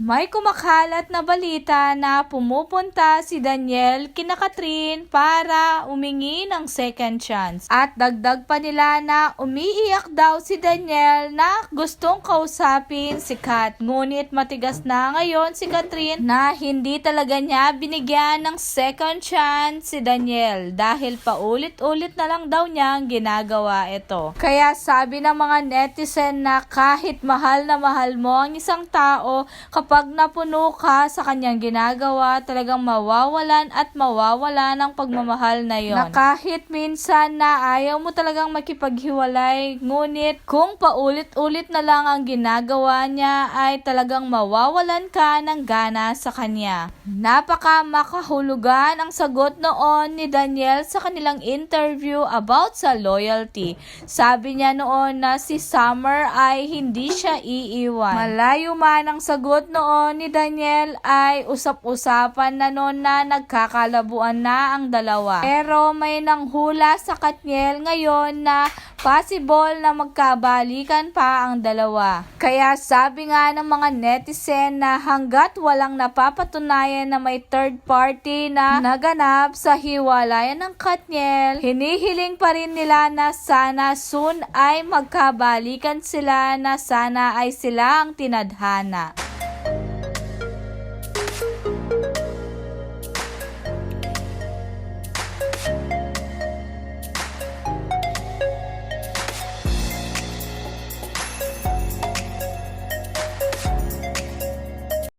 May kumakalat na balita na pumupunta si Daniel kina Catherine para umingi ng second chance. At dagdag pa nila na umiiyak daw si Daniel na gustong kausapin si Kat. Ngunit matigas na ngayon si Catherine na hindi talaga niya binigyan ng second chance si Daniel dahil paulit-ulit na lang daw niyang ginagawa ito. Kaya sabi ng mga netizen na kahit mahal na mahal mo ang isang tao, kapag napuno ka sa kanyang ginagawa, talagang mawawalan at mawawala ng pagmamahal na yon. Na kahit minsan na ayaw mo talagang makipaghiwalay, ngunit kung paulit-ulit na lang ang ginagawa niya, ay talagang mawawalan ka ng gana sa kanya. Napaka makahulugan ang sagot noon ni Daniel sa kanilang interview about sa loyalty. Sabi niya noon na si Summer ay hindi siya iiwan. Malayo man ang sagot noon ni Daniel ay usap-usapan na noon na nagkakalabuan na ang dalawa. Pero may nanghula sa Katniel ngayon na possible na magkabalikan pa ang dalawa. Kaya sabi nga ng mga netizen na hanggat walang napapatunayan na may third party na naganap sa hiwalayan ng Katniel, hinihiling pa rin nila na sana soon ay magkabalikan sila na sana ay sila ang tinadhana.